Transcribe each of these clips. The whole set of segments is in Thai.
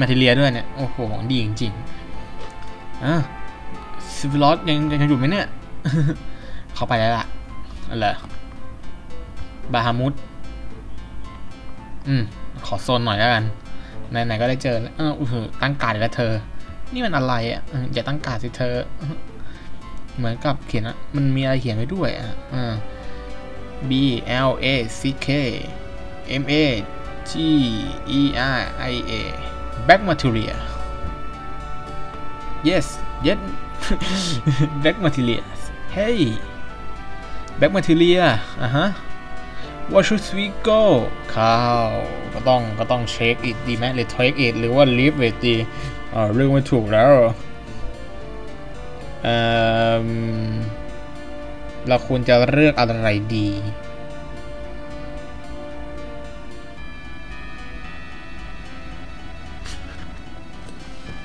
มาด้วยเนี่ยได้มาเทเรียด้วยเนี่ย โอ้โหของดีจริงๆอะซิฟิลอสยังยังอยู่ไหมเนี่ย เข้าไปแล้วล่ะอะไรบาฮามุดอืม ขอโซนหน่อยแล้วกัน ไหนๆก็ได้เจอแล้วเอออตั้งการดแล้วเธอ นี่มันอะไรอะ อย่าตั้งการดสิเธอ เหมือนกับเขียนอะมันมีอะไรเขียนไว้ด้วยอะอ่า B L A C K M A G E R I A back material yes yes back material hey back material อะฮะ What should we go ข้าวก็ต้องก็ต้องเช็คอีกดีไหมหรือ take it หรือว่า leave it ดีอ่าเรื่องไม่ถูกแล้วเราควรจะเลือกอะไรดี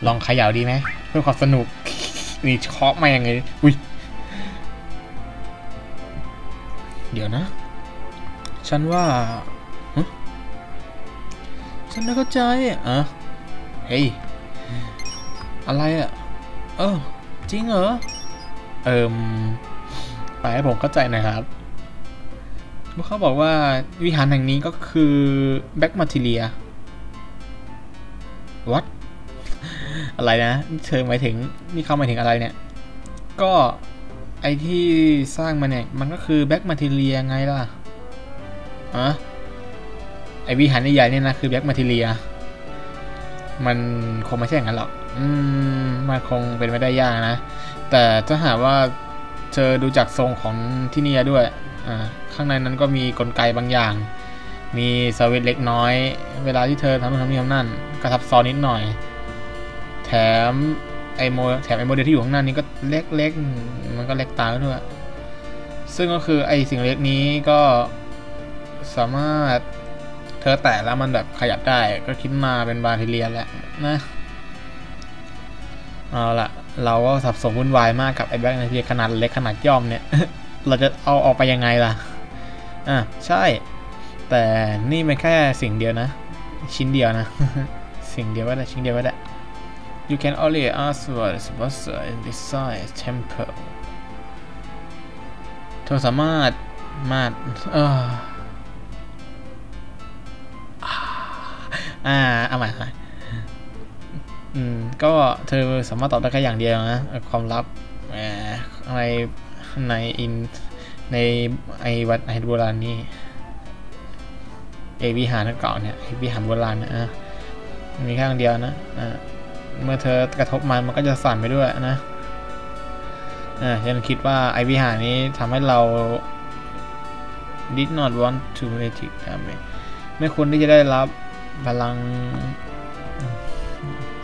ลองเขย่าดีไหมเพื่อความสนุกนี่เคาะมายังไงอุ้ยเดี๋ยวนะ ฉันว่าฉันไม่เข้าใจอะเฮ้ย อะไรอะ เออ จริงเหรอ เอิมไปให้ผมเข้าใจน่อยครับเขาบอกว่าวิหารแห่งนี้ก็คือแบ็กมาทิเลีย อะไรนะเธอหมายถึงนี่เขาหมายถึงอะไรเนี่ย ก็ไอที่สร้างมาเนี่ย มันก็คือแบ็กมาทิเลียไงล่ะอะไอวิหารใหญ่เนี่ยนะคือแบ็กมาทิเลีย มันคงไม่ใช่อย่างนั้นหรอก อืมมันคงเป็นไม่ได้ยากนะ แต่ถ้าหากว่าเธอดูจากทรงของที่นี่ด้วย อ่า ข้างในนั้นก็มีกลไกบางอย่าง มีสวิตเล็กน้อย เวลาที่เธอทำนู่นทำนี่ทำนั่นกระทับซ้อนนิดหน่อย แถมไอโมแถมไอโมเดลที่อยู่ข้างหน้านี้ก็เล็กๆ มันก็เล็กตาด้วย ซึ่งก็คือไอสิ่งเล็กนี้ก็สามารถเธอแตะแล้วมันแบบขยับได้ก็คิดมาเป็นบาทีเรียแหละนะ เอาละเราก็สับสนวุ่นวายมากกับไอแบ็คนาทีขนาดเล็กขนาดย่อมเนี่ย เราจะเอาออกไปยังไงล่ะ อะใช่ แต่นี่เป็นแค่สิ่งเดียวนะ ชิ้นเดียวนะ สิ่งเดียวก็ได้ชิ้นเดียวก็ได้ You can only ask for sponsor in this size temple เธอสามารถมาดเอออ่าเอาใหม่เอาใหม่อืมก็เธอสามารถตอบได้แค่อย่างเดียวนะความลับแหมในในอินในไอวัดไอโบราณนี่เอวิหารเก่าเนี่ยไอวิหารโบราณนะอะมีแค่อย่างเดียวนะอ่า เมื่อเธอกระทบมันมันก็จะสั่นไปด้วยนะอ่าฉันคิดว่าไอวิหารนี้ทำให้เรา did not want to make damage ไม่ควรที่จะได้รับพลัง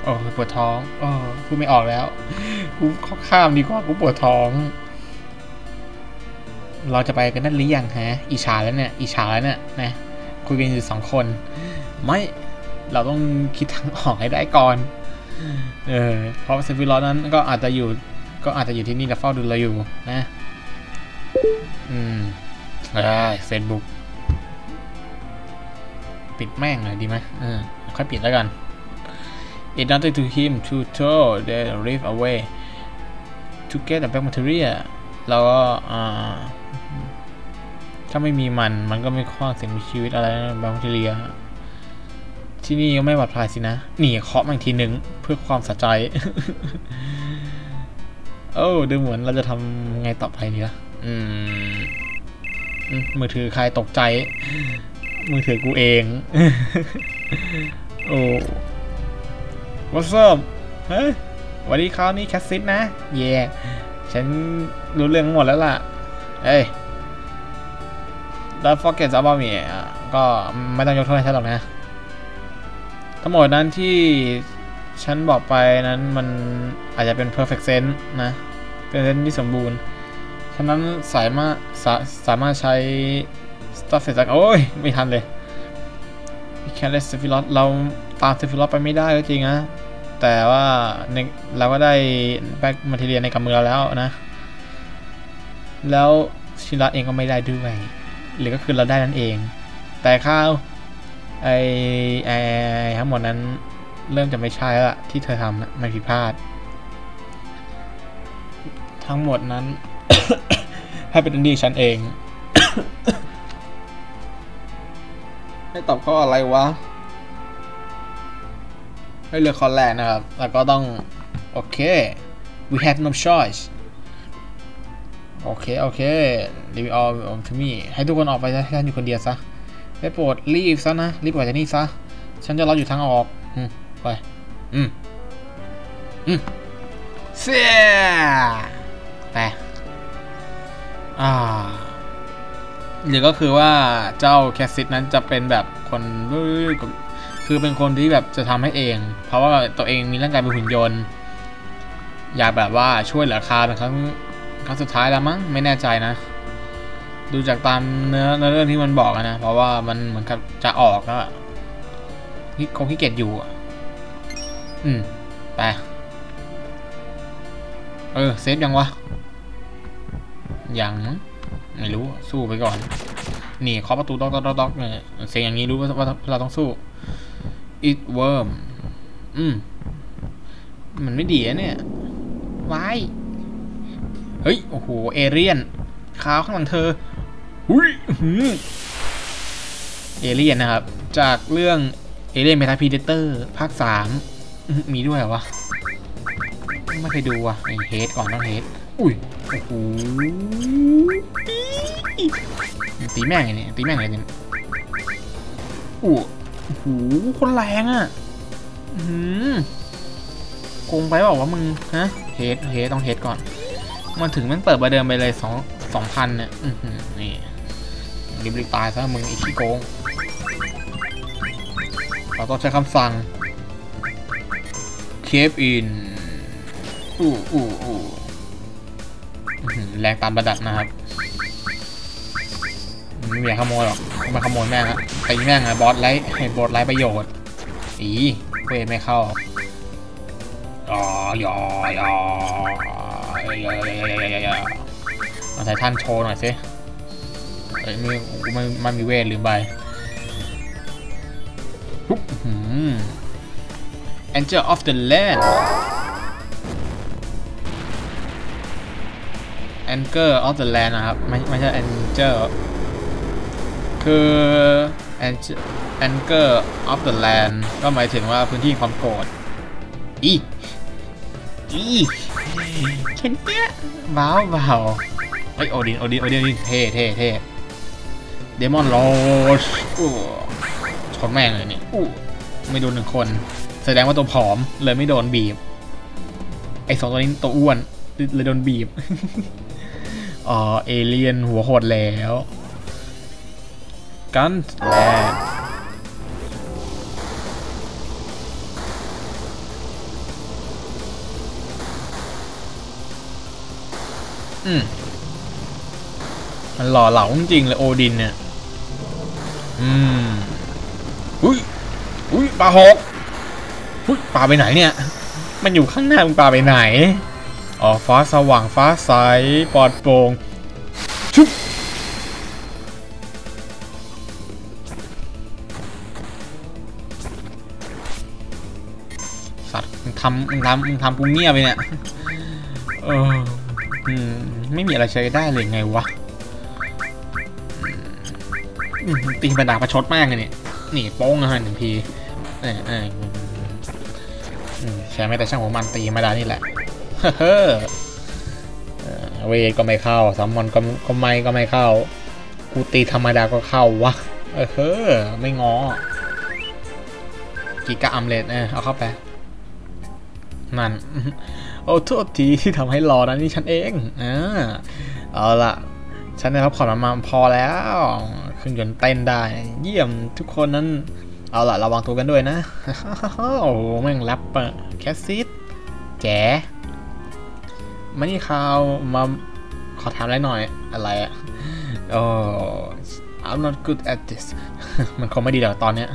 โอ้ปวดท้องโอ้พูดไม่ออกแล้วกูข้ามดีกว่ากูปวดท้อง เราจะไปกันนั่นหรือยังฮะอิชาแล้วเนี่ยอิชาแล้วเนี่ยนะคุยกันอยู่สองคน ไม่เราต้องคิดทางออกให้ได้ก่อน เออเพราะเซฟิลอสนั้นก็อาจจะอยู่ ก็อาจจะอยู่ที่นี่และเฝ้าดูเราอยู่นะ อืมได้เฟซบุ๊กปิดแม่งเลยดีไหมเออค่อยปิดแล้วกัน It nothing to him to throw the reef away to get the back material แล้วก็ถ้าไม่มีมันมันก็ไม่คว้างสิ่งมีชีวิตอะไรบางทีเรีย ที่นี่ก็ไม่ปลอดภัยสินะ หนีเคาะมันทีหนึ่งเพื่อความสะใจ โอ้ดูเหมือนเราจะทำไงต่อไปดีล่ะอืม มือถือใครตกใจ มือถือกูเอง โอ้ What's up เฮ้ยวันนี้ครานี้แคสซิตนะ เย่ฉันรู้เรื่องหมดแล้วล่ะ เอ้ย Don't forget about me อ่ก็ไม่ต้องยกโทษให้ฉันหรอกนะ ทั้งหมดนั้นที่ฉันบอกไปนั้นมันอาจจะเป็น perfect sense นะ เป็นเซนที่สมบูรณ์ ฉะนั้นสามารถสาสามารถใช้ stuff เสร็จแล้วโอ้ย ไม่ทันเลย We can let Sephiroth เราตาม Sephiroth ไปไม่ได้ก็จริงนะ แต่ว่าเราก็ได้แบ็กมาทีเรียในกำมือเราแล้วนะ แล้วชิรัตเองก็ไม่ได้ด้วย หรือก็คือเราได้นั่นเอง แต่ข้าว ไอไอไอ้ทั้งหมดนั้นเริ่มจะไม่ใช่ละที่เธอทำนะมันผิดพลาด ทั้งหมดนั้น ให้เป็นอันดีฉันเอง ให้ตอบข้ออะไรวะ ให้เลือกข้อแรกนะครับ แล้วก็ต้อง โอเค we have no choice โอเค โอเค leave all to me ให้ทุกคนออกไปซะให้ฉันอยู่คนเดียวซะ ได้โปรดรีบซะนะ รีบออกจากนี่ซะ ฉันจะรออยู่ทางออก อืม ไป อืม อืม เสียไป อ่าหรือก็คือว่าเจ้าแคสซิตนั้นจะเป็นแบบคนคือเป็นคนที่แบบจะทำให้เอง เพราะว่าตัวเองมีร่างกายเป็นหุ่นยนต์ อยากแบบว่าช่วยเหลือคาเป็นครั้งครั้งสุดท้ายแล้วมั้งไม่แน่ใจนะ ดูจากตามเนื้อเรื่องที่มันบอกนะ เพราะว่ามันเหมือนกับจะออกแล้วอะนี่คงขี้เกียจอยู่อืม ไป เออ เซฟยังวะ ยังไม่รู้ สู้ไปก่อน นี่เคาะประตูด็อกด็อกด็อกเนี่ยเสียงอย่างนี้รู้ว่าเราต้องสู้ it worm อืม มันไม่ดีอะเนี่ยวาย เฮ้ย โอ้โห เอเรียนขาวข้างหลังเธอ หุยเอเรียนนะครับ จากเรื่องเอเรียนเมทาพีเดเตอร์ภาคสามมีด้วยเหรอวะ ไม่เคยดูอะไอเฮดก่อนต้องเฮดอุ้ย โอ้โหตีแม่งไงเนี่ยตีแม่งเลยเนี่ยอู้โอ้โหคนแรงอะอืมคงไปบอกว่ามึง ฮะ เฮดเฮดต้องเฮดก่อน มันถึงมันเปิดประเดิมไปเลยสองสองพันเนี่ยอือหือนี่ รีบๆตายซะมึงไอ้ขี้โกง เราต้องใช้คำสั่ง keep in อู้อู้อู้แรงตามระดับนะครับ ไม่มีใครขโมยหรอกมาขโมยแม่งฮะตีแม่งอะบอสไลท์ให้บอสไลท์ประโยชน์ อีเวทไม่เข้าอ๋อยอยอยอยมาใส่ท่านโชว์หน่อยสิ เอ้ยมันมันมันมีเวทลืมไปปุ๊บหืม Angel of the Land Anchor of the Land นะครับ ไม่ไม่ใช่ Angel คือ Angel Anchor of the Land ก็หมายถึงว่าพื้นที่ความโกรธอีอีแค่เนี้ยว้าวว้าวเฮ้ยโอดิน โอดิน โอดินเท่เท่เท่ เดมอนโรชอู้ชนแม่งเลยนี่อู้ไม่โดนหนึ่งคน แสดงว่าตัวผอมเลยไม่โดนบีบ ไอสองตัวนี้ตัวอ้วนเลยโดนบีบอ๋อเอเลียนหัวโหดแล้ว กันแลนอืมมันหล่อเหลาจริงๆเลยโอดินเนี่ย อืมอุ้ยอุ้ยปลาหกอุ้ยปลาไปไหนเนี่ย มันอยู่ข้างหน้ามึงปลาไปไหนอ๋อฟ้าสว่างฟ้าใสปลอดโปร่งชุบสัตว์มึงทำมึงทำมึงทำกูเงียบไปเนี่ยเอออืมไม่มีอะไรใช้ได้เลยไงวะ ตีบรรดาประชดมากเลยเนี่ยนี่โป้งนะฮะหนึ่งทีเออเออใช้ไม่แต่ช่างหัวมันตีธรรมดานี่แหละเฮ้อเวก็ไม่เข้าซัมมอนก็ก็ไม่ก็ไม่เข้า กูตีธรรมดาก็เข้าวะเออเฮ้อไม่งอกิกะอัมเลตเออเอาเข้าไป นั่น โอ้โทษทีที่ทำให้รอนะนี่ฉันเองอ่าเอาละฉันได้รับผ่อนมาพอแล้ว เครื่องยนต์เต้นได้ เยี่ยมทุกคนนั้น เอาละระวังตัวกันด้วยนะ โอ้โหแม่งแรปเปอร์แคสซิดแจ๋มานี่ข่าวมาขอถามอะไรหน่อยอะไรอะโอ้ I'm not good at this มันคงไม่ดีหรอกตอนเนี้ย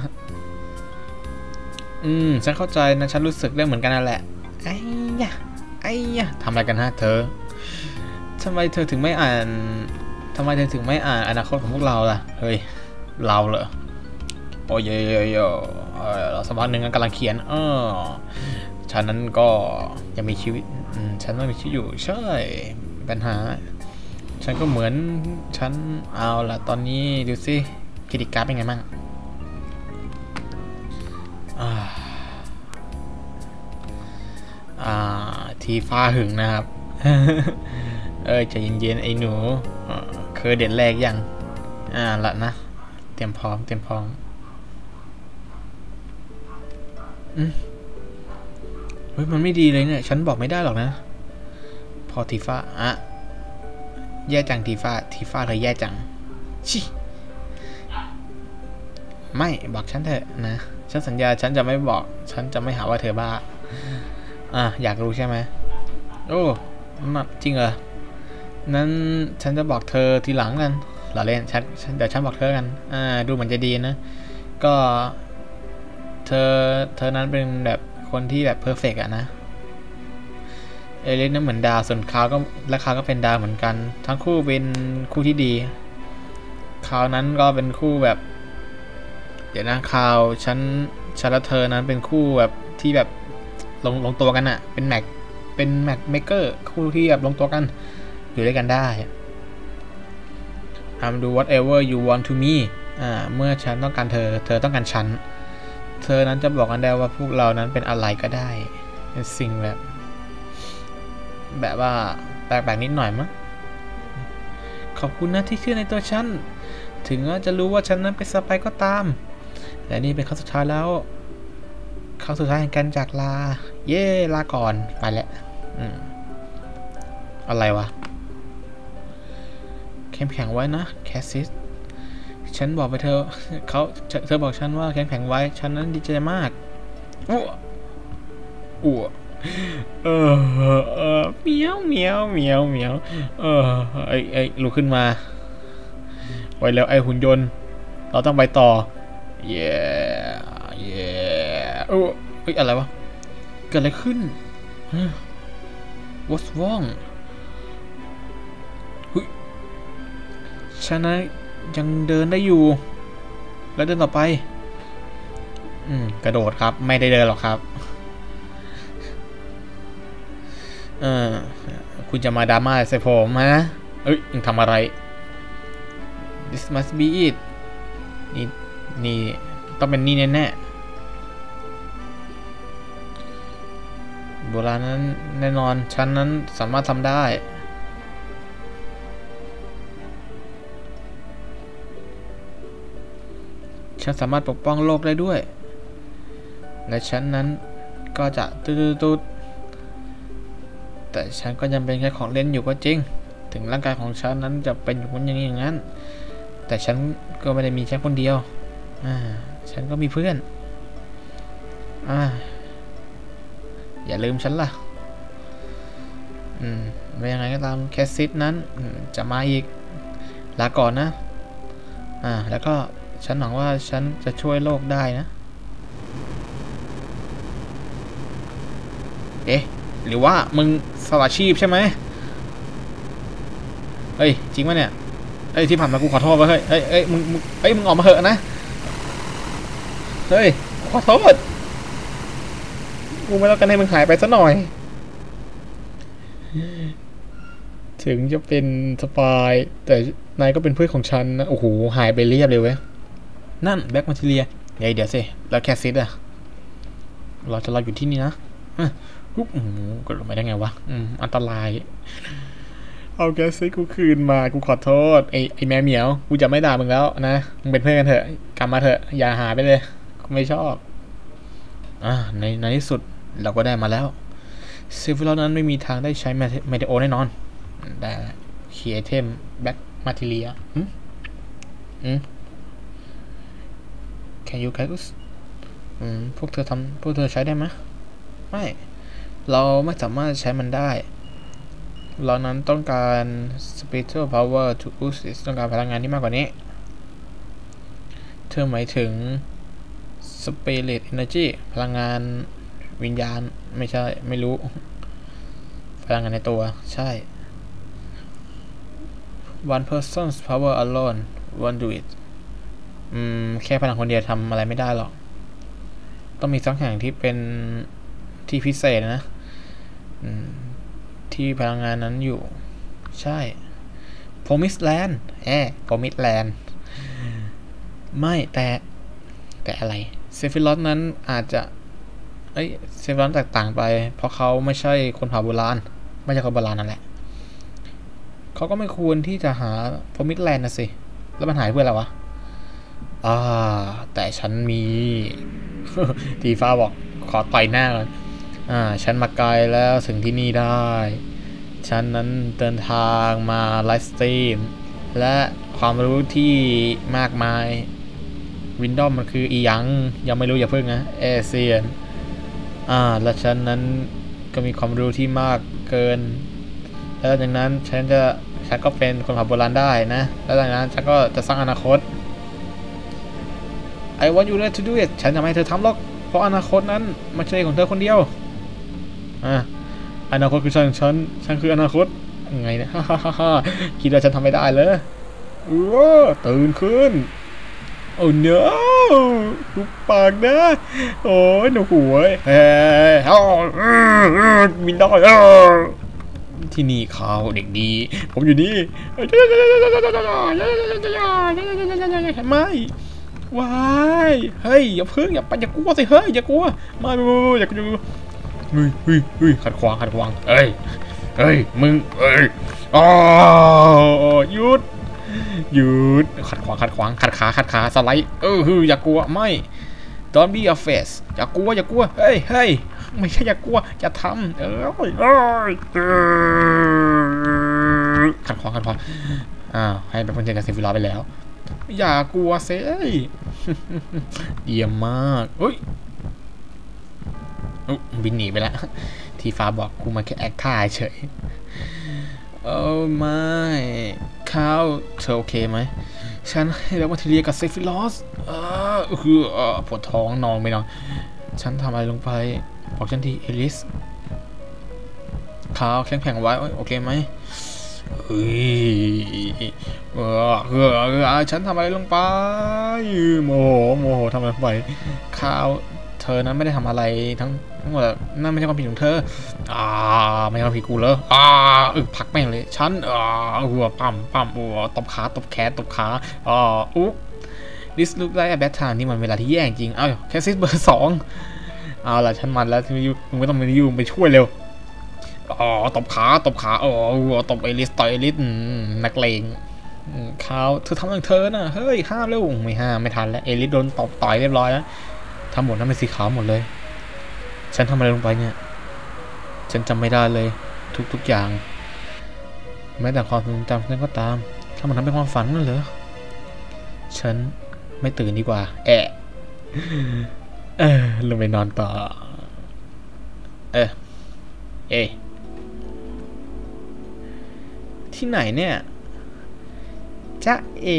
อืม ฉันเข้าใจนะ ฉันรู้สึกเรื่องเหมือนกันนั่นแหละ ไอ้ยะไอ้ยะทำอะไรกันฮะเธอทำไมเธอถึงไม่อ่าน ทำไมเธอถึงไม่อ่านอนาคตของพวกเราล่ะ เฮ้ย เราเหรอ โอ้ยยยยเราสักพักหนึ่งกำลังเขียน เออฉันนั้นก็ยังมีชีวิต ฉันยังมีชีวิตอยู่ ใช่ ปัญหา ฉันก็เหมือน ฉันเอาล่ะ ตอนนี้ดูสิกิจการเป็นไงบ้างอ่าทีฟ้าหึงนะครับ เออใจเย็นๆไอ้หนู เคยเด็ดแรกยัง อ่าละนะ เตรียมพร้อม เตรียมพร้อมอืมเฮ้ย มันไม่ดีเลยเนี่ย ฉันบอกไม่ได้หรอกนะ พอทีฟ้าอะแย่จังทีฟ้า ทีฟ้าเธอแย่จัง ชิไม่บอกฉันเถอะนะ ฉันสัญญาฉันจะไม่บอก ฉันจะไม่หาว่าเธอบ้า อะอยากรู้ใช่ไหมโอ้มาจริงเหรอ นั้นฉันจะบอกเธอทีหลังกันเหราเล่นฉันเดี๋ยวฉันบอกเธอกัน อ่า ดูเหมือนจะดีนะ ก็ เธอ เธอนั้นเป็นแบบคนที่แบบเพอร์เฟกอะนะ เอเลนนั้นเหมือนดาว ส่วนคาวก็และคาวก็เป็นดาวเหมือนกัน ทั้งคู่เป็นคู่ที่ดีคาวนั้นก็เป็นคู่แบบ เดี๋ยวนะคาวฉันฉันและเธอนั้นเป็นคู่แบบที่แบบลงลงตัวกันอะเป็นแม็ก เป็นแม็กเมเกอร์คู่ที่แบบลงตัวกัน อยู่ด้วยกันได้ทำดู whatever you want to me อ่า เมื่อฉันต้องการเธอ เธอต้องการฉัน เธอนั้นจะบอกกันได้ว่าพวกเรานั้นเป็นอะไรก็ได้ เป็นสิ่งแบบ แบบว่าแปลกๆนิดหน่อยมั้ง ขอบคุณนะที่เชื่อในตัวฉัน ถึงว่าจะรู้ว่าฉันนั้นเป็นสไปก็ตาม และนี่เป็นครั้งสุดท้ายแล้วครั้งสุดท้ายแห่งการจากลา เย่ลาก่อน ไปแล้วออะไรวะ เข้มแข็งไว้นะแคสซิสฉันบอกไปเธอเขาเธอบอกฉันว่าเข้มแข็งไว้ ฉันนั้นดีใจมากอ้วอ้วเออเออเมียวเมียวเมียวเมียวเออไอไอลุกขึ้นมาไว้แล้วไอหุ่นยนต์ เราต้องไปต่อเย้เย้โอ้ยอะไรวะ เกิดอะไรขึ้น What's wrong ฉันนะยังเดินได้อยู่ แล้วเดินต่อไป อืม กระโดดครับ ไม่ได้เดินหรอกครับ เออ คุณจะมาดราม่าใส่ผมฮะเอ้ยยังทำอะไร this must be it นี่ นี่ ต้องเป็นนี่แน่ๆโบราณนั้นแน่นอน ฉันนั้นสามารถทำได้ ฉันสามารถปกป้องโลกได้ด้วย และฉันนั้นก็จะตุ๊ดๆแต่ฉันก็ยังเป็นแค่ของเล่นอยู่ก็จริง ถึงร่างกายของฉันนั้นจะเป็นอย่างนี้อย่างนั้น แต่ฉันก็ไม่ได้มีแค่คนเดียว อ่า ฉันก็มีเพื่อน อ่า อย่าลืมฉันล่ะ อืม ไม่ยังไงก็ตามแคสซิสนั้นจะมาอีก ลาก่อนนะ อ่า แล้วก็ ฉันหวังว่าฉันจะช่วยโลกได้นะ เอ๊ะ หรือว่ามึงสละชีพใช่ไหมเฮ้ย จริงปะเนี่ยเฮ้ย ที่ผ่านมากูขอโทษไปเฮ้ยเฮ้ยเฮ้ยมึงมึงเฮ้ย มึงออกมาเหอะนะ เฮ้ย ขอโทษ กูไม่ต้องการให้มึงหายไปซะหน่อย ถึงจะเป็นสปาย แต่นายก็เป็นเพื่อนของฉันนะ โอ้โห หายไปเรียบเลยเว้ย นั่นแบ็กมาทีเรียเดี๋ยวเดี๋ยวสิแล้วแคสซิดอะเราจะรออยู่ที่นี่นะปุ๊บอืมกดลงไปได้ไงวะอืมอันตราย เอาแคสซิดกูคืนมากูขอโทษไอไอแมวเหมียวกูจะไม่ด่ามึงแล้วนะมึงเป็นเพื่อนกันเถอะกลับมาเถอะ อย่าหายไปเลยกูไม่ชอบอ่าในในที่สุดเราก็ได้มาแล้วซิฟิลนั้นไม่มีทางได้ใช้เมเดโอแน่นอน ได้คีไอเทมแบ็กมาทีเรียอืมอืม Can you use อืมพวกเธอทำพวกเธอใช้ได้ไหมไม่ เราไม่สามารถใช้มันได้ เรานั้นต้องการ spiritual power to use it ต้องการพลังงานที่มากกว่านี้ เธอหมายถึง spirit energy พลังงานวิญญาณไม่ใช่ ไม่รู้ พลังงานในตัวใช่ one person's power alone won't do it อืม แค่พลังคนเดียวทำอะไรไม่ได้หรอก ต้องมีสักอย่งที่เป็นที่พิเศษนะที่พลังงานนั้นอยู่ ใช่ Promise Land แอบ Promise Land ไม่แต่ แต่อะไรเซฟิลอสนั้นอาจจะ เอ้ยเซฟิลอสแตกต่างไป เพราะเขาไม่ใช่คนเผ่าโบราณ ไม่ใช่คนโบราณนั่นแหละเขาก็ไม่ควรที่จะหา Promise Land นะสิ แล้วมันหายเพื่ออะไรวะ อ่าแต่ฉันมี ทีฟ้าบอกขอต่อยหน้าก่อนอ่า ฉันมาไกลแล้วถึงที่นี่ได้ ฉันนั้นเดินทางมาไลฟ์สตรีม และความรู้ที่มากมายวินดอมมันคืออีหยัง ยังไม่รู้อย่าเพิ่งนะเอเซียน อ่า และฉันนั้นก็มีความรู้ที่มากเกิน แล้วจากนั้นฉันจะฉันก็เป็นคนผ่าโบราณได้นะ แล้วจากนั้นฉันก็จะสร้างอนาคต I want you to do it ฉันจะไม่ให้เธอทำหรอก เพราะอนาคตนั้นไม่ใช่ของเธอคนเดียว อะอนาคตคือฉันฉัน ฉันคืออนาคต ไงนี่ยฮ่าฮ่าฮ่าคิดว่าฉันทำไม่ได้เลยเออตื่นขึ้น โอ้ no หุบปากนะ โอ้ยหนูหัวเฮ้ยเอ้ามินดออที่นี่เขาเด็กดี ผมอยู่นี่ไม่ ว้ายเฮ้ยอย่าเพิ่งอย่าไปอย่ากลัวสิเฮ้ยอย่ากลัวไม่ไม่ไม่อย่ากลัวเฮ้ยเฮ้ยเฮ้ยขัดขวางขัดขวางเอ้ยเฮ้ยมึงเอ้ยอ๋อหยุดหยุดขัดขวางขัดขวางขัดขาขัดขาสไลด์เออฮืออย่ากลัวไม่ don't be a face อย่ากลัวอย่ากลัวเฮ้ยเฮ้ยไม่ใช่อย่ากลัวอย่าทำเอ้ยเอ้ยขัดขวางขัดขวางอ้าวให้เป็นคนเจอกับเซฟิลาไปแล้ว อย่ากลัวเซ่เยี่ยมมากเฮ้ยอุ๊ยบินหนีไปแล้ว ทีฟ้าบอกกูมาแค่แอคท่าเฉย โอ้ไม่ข้าวเธอโอเคไหม ฉันให้แล้วมาทีเรียกับเซฟิลอสเออคือเออปวดท้องนอนไม่นอน ฉันทำอะไรลงไป บอกฉันที เอลิสข้าวแข็งแข็งไว้ โอเคไหม เฮ้ยเออเออเออฉันทำอะไรลงไปโมโหโมโหทำอะไรไปข้าวเธอนั้นไม่ได้ทำอะไรทั้งทั้งหมดนั่นไม่ใช่ความผิดของเธออ่าไม่ใช่ความผิดกูเลยอ่าเออพักแม่งเลยฉันอ่าหัวปั๊มปั๊มหัวตบขาตบแขนตบขาอ่าอุ๊บ this look like a bad time นี่มันเวลาที่แย่จริง เอ้าแคสซิสเบอร์สองเอาล่ะฉันมันแล้วที่มิวมึงไม่ต้องมายุ่งไปช่วยเร็ว อ๋อตบขาตบขาอ๋อหัวตบเอลิสต่อยเอลิสนักเลงเขาเธอทำอย่างเธอน่ะเฮ้ยห้ามเร็วไม่ห้ามไม่ทันแล้วเอลิสโดนตบต่อยเรียบร้อยแล้วทั้งหมดนั้นเป็นสีขาวหมดเลย ฉันทำอะไรลงไปเนี่ย ฉันจำไม่ได้เลย ทุกๆอย่าง แม้แต่ความทรงจำนั้นก็ตามถ้ามันทำเป็นความฝันนั่นเหรอฉันไม่ตื่นดีกว่า แอะเออลงไปนอนต่อ เออเอ ที่ไหนเนี่ยจ๊ะเอ๋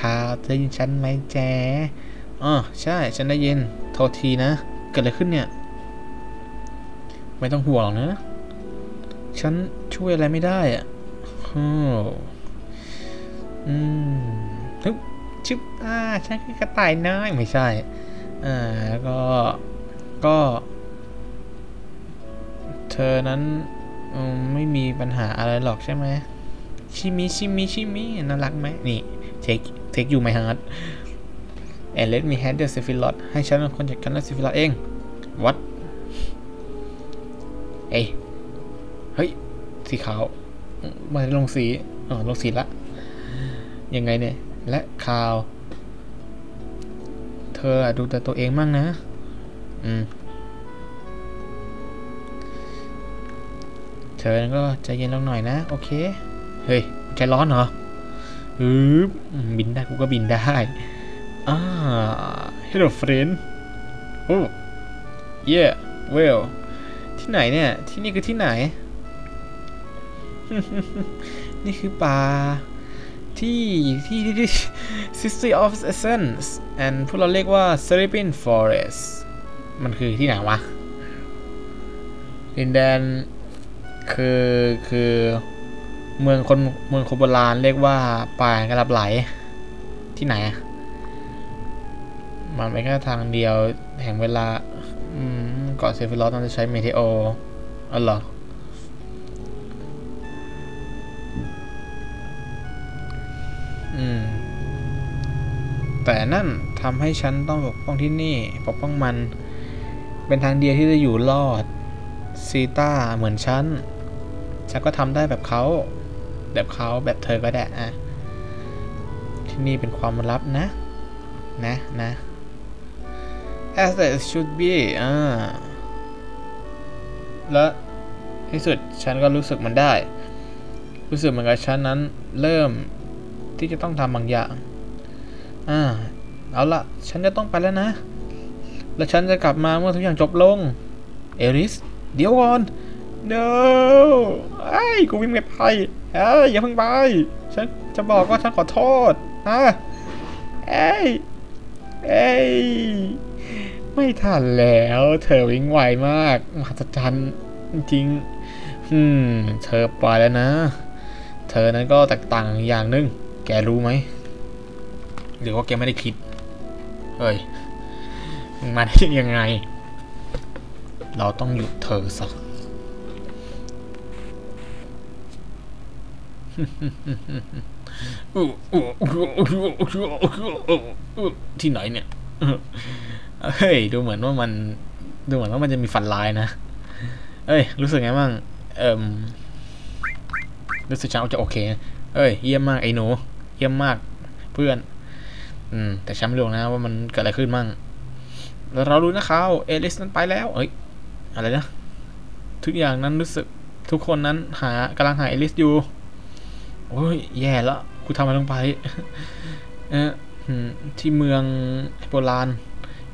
ข่าวได้ยินฉันไหมแจ๊อ๋อใช่ ฉันได้ยิน โทษทีนะ เกิดอะไรขึ้นเนี่ย ไม่ต้องห่วงนะ ฉันช่วยอะไรไม่ได้อะอ้อืมฮึบชึบอ่าฉันคือกระต่ายน้อยไม่ใช่ อ่า แล้วก็ ก็ เธอนั้นไม่มีปัญหาอะไรหรอกใช่ไหม ชิมิชิมิชิมิน่ารักไหมนี่เทคเทคอยู่ไหมฮาร์ด and let me handle s e p h i l o t ให้ฉันเป็นคนจัดการเรื่อง s e p h i l o t เอง what เอ้ยเฮ้ย สีขาวมาลงสีอ๋อลงสีละยังไงเนี่ย และขาว เธอดูแต่ตัวเองมั่งนะ อืม เธอก็ใจเย็นลงหน่อยนะ โอเค เฮ้ยใจร้อนเหรออืบบินได้กูก็บินได้อ่า hello friend โอ้ yeah well ที่ไหนเนี่ย ที่นี่คือที่ไหน นี่คือป่าที่ที่ที่ที่ City of Essence and พวกเราเรียกว่า Sleeping Forest มันคือที่ไหนวะดินแดนคือคือ เมืองคนเมืองคนโบราณเรียกว่าป่าแห่งการหลับไหลที่ไหนมันไม่แค่ทางเดียวแห่งเวลาอืมเกาะเซฟิลอสต้องใช้เมเทโออ๋อเหรออืมแต่นั่นทำให้ฉันต้องปกป้องที่นี่ปกป้องมัน เป็นทางเดียวที่จะอยู่รอดซีต้าเหมือนฉัน ฉันก็ทำได้แบบเขา แบบเขาแบบเธอก็ได้อะที่นี่เป็นความลับนะ นะนะ as it should be อ่าและที่สุดฉันก็รู้สึกมันได้ รู้สึกเหมือนกับฉันนั้นเริ่มที่จะต้องทำบางอย่าง อ่า เอาละฉันจะต้องไปแล้วนะ แล้วฉันจะกลับมาเมื่อทุกอย่างจบลง เอริส เดี๋ยวก่อน no ไอ้กูวิ่งไม่ไปเอ้ยอย่าเพิ่งไปฉันจะบอกว่าฉันขอโทษนะเอ้ยเอ้ยไม่ทันแล้ว เธอวิ่งไวมากมหัศจรรย์จริงอืมเธอไปแล้วนะ เธอนั้นก็แตกต่างอย่างหนึง แกรู้ไหมหรือว่าแกไม่ได้คิดเฮ้ยมาได้ยังไง เราต้องหยุดเธอสัก ที่ไหนเนี่ย เฮ้ย ดูเหมือนว่ามัน ดูเหมือนว่ามันจะมีฟันลายนะ เอ้ย รู้สึกไงบ้าง เอ่มรู้สึกฉันเอาจะโอเค เอ้ย เยี่ยมมากไอ้หนู เยี่ยมมาก เพื่อน อืม แต่ฉันไม่รู้นะว่ามันเกิดอะไรขึ้นมั่งเรารู้นะเขาเอลิสนั้นไปแล้ว เอ้ย อะไรนะ ทุกอย่างนั้นรู้สึกทุกคนนั้นหากำลังหาเอลิสอยู่ โอ้ยแย่แล้วกูทำอะไรลงไปเอออืมที่เมืองโบราณ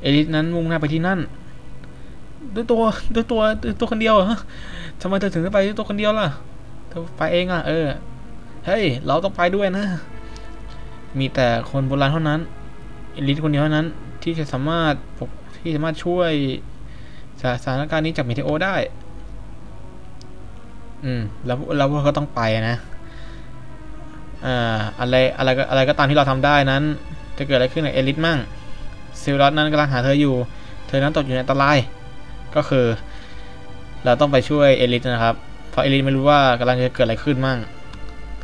เอลิสนั้นมุ่งหน้าไปที่นั่น ด้วยตัวด้วยตัวด้วยตัวคนเดียวเหรอทำไมเธอถึงได้ไปด้วยตัวคนเดียวล่ะเธอไปเองอะเออเฮ้ยเราต้องไปด้วยนะ มีแต่คนโบราณเท่านั้นเอลิสคนเดียวเท่านั้น ที่จะสามารถที่สามารถช่วยสถานการณ์นี้จากเมเทโอได้ อืม แล้วแล้วพวกเขาต้องไปนะ อ่าอะไรอะไรก็อะไรก็ตามที่เราทำได้นั้น จะเกิดอะไรขึ้นกับเอลิสมั่งซิลลอสนั้นกำลังหาเธออยู่ เธอนั้นตกอยู่ในอันตราย ก็คือ เราต้องไปช่วยเอลิสนะครับ เพราะเอลิสไม่รู้ว่ากำลังจะเกิดอะไรขึ้นมั่ง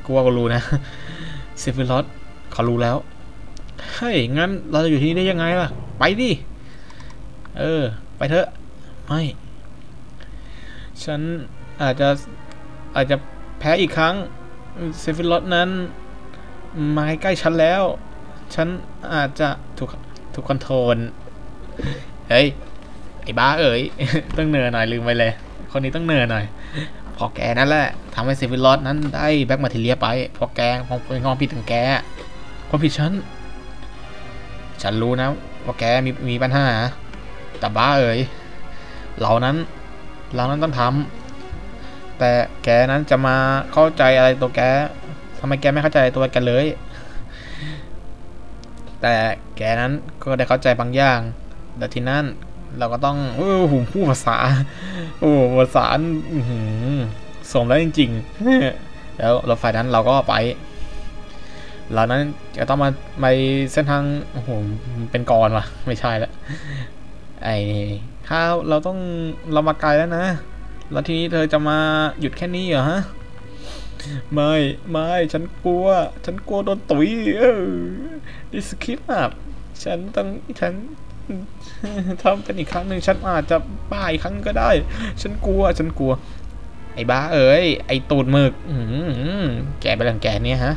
กูว่าก็รู้นะซิฟิลอสเขารู้แล้ว เฮ้ย งั้นเราจะอยู่ที่นี่ได้ยังไงล่ะ ไปดิ เออ ไปเถอะ ไม่ ฉันอาจจะอาจจะแพ้อีกครั้ง เซฟิลอสนั้นมาใกล้ฉันแล้ว ฉันอาจจะถูกถูกคอนโทรล เฮ้ย ไอ้บ้าเอ๋ยต้องเนินหน่อยลืมไปเลย คนนี้ต้องเนินหน่อย พอแกนั่นแหละทำให้เซฟิลอสนั้นได้แบ็กมาทีเรียไป พอแกงเป็นความผิดของแกความผิดฉัน ฉันรู้นะ ว่าแกมีมีปัญหา แต่บ้าเอ๋ยเรานั้นเรานั้นต้องทำ แต่แกนั้นจะมาเข้าใจอะไรตัวแกทำไมแกไม่เข้าใจตัวแกเลย แต่แกนั้นก็ได้เข้าใจบางอย่างแต่ทีนั่นเราก็ต้องโอ้โหพูดภาษา โอ้ภาษาอื้อหือสมแล้วจริงๆ แล้วรถไฟนั้นเราก็ไปเรานั้นจะต้องมาไปเส้นทางโอ้โหเป็นกรวะไม่ใช่ละไอ้ข้าวเราต้องเรามาไกลแล้วนะ แล้วทีนี้เธอจะมาหยุดแค่นี้เหรอฮะ ไม่ไม่ฉันกลัว ฉันกลัวโดนตุ๋ยเออดิสคิปอับฉันต้องฉันทำเป็นอีกครั้งหนึ่งฉันอาจจะบ้าอีกครั้งก็ได้ ฉันกลัว ฉันกลัว ไอ้บ้าเอ้ย ไอ้ตูดหมึกอื้อหือแกไปหลังแกเนี่ยฮะ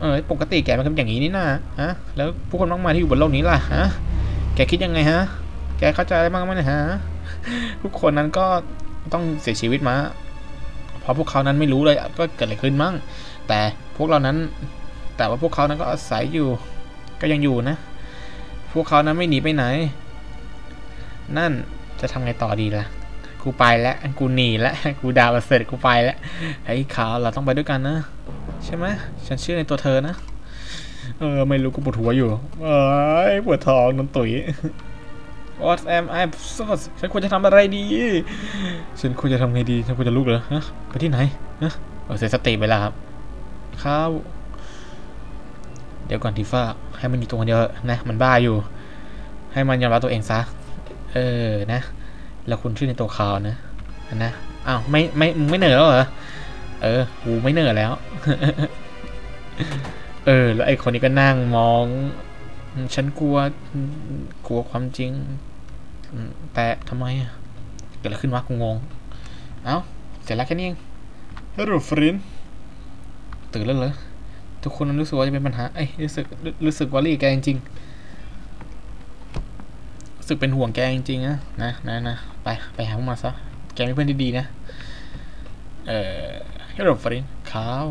เออปกติแกมันเป็นอย่างนี้นี่นะฮะ แล้วผู้คนมากมายที่อยู่บนโลกนี้ล่ะฮะ แกคิดยังไงฮะ แกเข้าใจอะไรบ้างไหมนี่ยฮะ ทุกคนนั้นก็ต้องเสียชีวิตมา เพราะพวกเขานั้นไม่รู้เลยก็เกิดอะไรขึ้นมั่ง แต่พวกเรานั้น แต่ว่าพวกเขานั้นก็อาศัยอยู่ ก็ยังอยู่นะ พวกเขานั้นไม่หนีไปไหน นั่นจะทำไงต่อดีล่ะ กูไปแล้วกูหนีแล้วกูดาวน์เสร็จกูไปแล้วไอ้ขาวเราต้องไปด้วยกันนะใช่ไหมฉันเชื่อในตัวเธอนะ เออ ไม่รู้กูปวดหัวอยู่ เอ้ยปวดท้องนนตุ๋ย What am I supposed ฉันควรจะทำอะไรดี ฉันควรจะทำไงดี ฉันควรจะลุกเหรอฮะไปที่ไหนฮะเออเสียสติไปแล้วครับข้าวเดี๋ยวก่อนทีฟ้าให้มันอยู่ตรงคนเดียวนะมันบ้าอยู่ ให้มันยอมรับตัวเองซะ เออนะ แล้วคุณชื่อในตัวคาวนะนะอ้าวไม่ไม่ไม่เหนื่อยแล้วเหรอเออกูไม่เหนื่อยแล้ว เออ แล้วไอ้คนนี้ก็นั่งมอง ฉันกลัว กลัวความจริง แต่ทำไมอะเกิดอะไรขึ้นวะกูงง เอ้า เสร็จแล้วแค่นี้เองฮัลโหลฟรินตื่นแล้วเหรอ ทุกคนรู้สึกว่าจะเป็นปัญหา เอ้ย รู้สึก รู้สึกวอรี่แกจริงๆรู้สึกเป็นห่วงแกจริงๆนะนะนะนะไป ไปหาพวกมาซะ แกเป็นเพื่อนที่ดีนะ เอ่อฮัลโหลฟรินขาว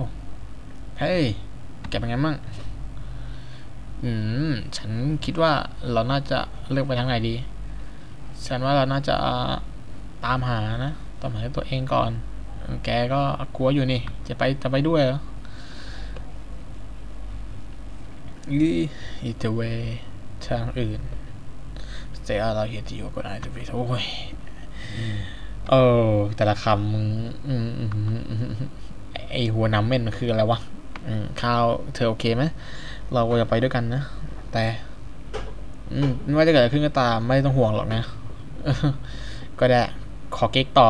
เฮ้ย แกเป็นไงมั่ง อืม ฉันคิดว่าเราน่าจะเลือกไปทางไหนดี ฉันว่าเราน่าจะตามหานะ ตามหาตัวเองก่อน แกก็กลัวอยู่นี่ จะไปจะไปด้วยเหรอ อีอีเทเวทางอื่นเสียเราเห็นที่อยู่ก็ได้จะไปโอ้ยเออ แต่ละคำมึงอืมอืมอืมไอหัวน้ำเม่นมันคืออะไรวะอืมข้าวเธอโอเคไหม เราก็จะไปด้วยกันนะ แต่ อืมไม่ว่าจะเกิดอะไรขึ้นก็ตามไม่ต้องห่วงหรอกนะก็ได้ขอเก๊กต่อ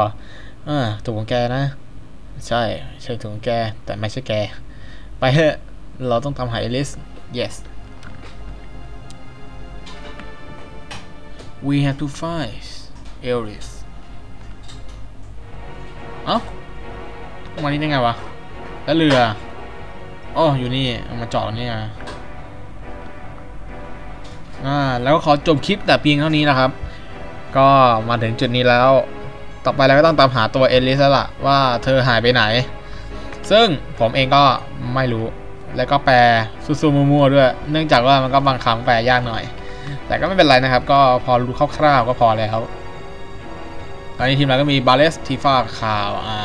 เออถูกของแกนะ ใช่ใช่ถูกของแก แต่ไม่ใช่แก ไปเถอะเราต้องตามหาเอลิส yes we have to find Eris เอ้ามานี่ได้ไงวะ แล้วเรืออ๋ออยู่นี่ มาจอดนี่ไง อ่าแล้วก็ขอจบคลิปแต่เพียงเท่านี้นะครับ ก็มาถึงจุดนี้แล้ว ต่อไปเราก็ต้องตามหาตัวเอลิสละว่าเธอหายไปไหน ซึ่งผมเองก็ไม่รู้ แล้วก็แปลซูๆมัวๆด้วย เนื่องจากว่ามันก็บางคำแปลยากหน่อย แต่ก็ไม่เป็นไรนะครับ ก็พอรู้คร่าวๆก็พอแล้วตอนนี้ทีมเราก็มีบาเลสทีฟาคาวอ่า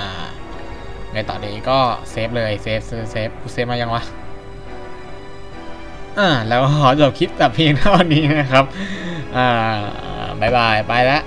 ไงต่อดีก็เซฟเลยเซฟเซฟเซฟกูเซฟมายังวะ อ่าแล้วขอจบคลิปแต่เพียงเท่านี้นะครับ อ่าบายบาย ไปแล้ว